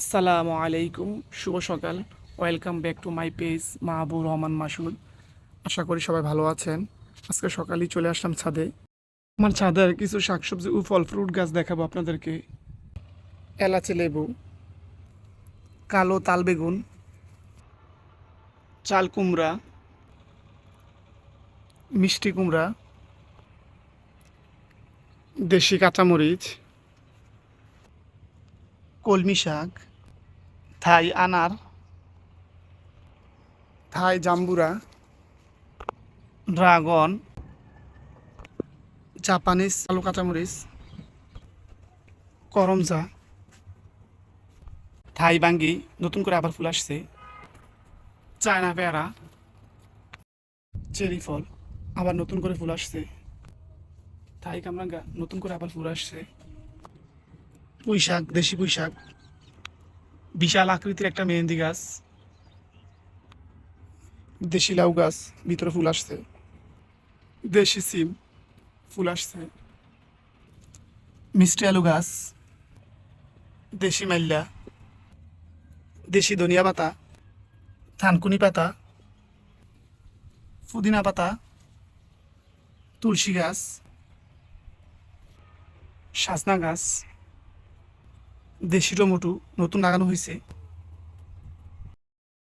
আসসালামু আলাইকুম, শুভ সকাল। Welcome back to my page Mahbub Rahman Masud. আশা করি সবাই ভালো আছেন। আজকে সকালেই চলে আসলাম ছাদে। আমার ছাদের কিছু শাকসবজি ও ফল ফ্রুট গাছ দেখাবো আপনাদেরকে। এলাচি লেবু, কালো তাল বেগুন, চাল কুমড়া, মিষ্টি কুমড়া, দেশি কাঁচামরিচ কলমি শাক থাই আনার থাই জাম্বুরা ড্রাগন জাপানিজ আলু কাঁচামরিচ করমজা থাই বাঙ্গি নতুন করে আবার ফুল আসছে চায়না পেয়ারা চেরি ফল আবার নতুন করে ফুল আসছে থাই কামরাঙ্গা নতুন করে আবার ফুল আসছে। পুঁই শাক দেশি পুঁই শাক বিশাল আকৃতির একটা মেহেন্দি গাছ। দেশি লাউ গাছ, ভিতরে ফুল আসছে। দেশি সিম, ফুল আসছে। মিষ্টি আলু গাছ, দেশি মাল্লা দেশি ধনিয়া পাতা, থানকুনি পাতা, পুদিনা পাতা, তুলসী গাছ, সাজনা গাছ। দেশি টমেটো নতুন লাগানো হয়েছে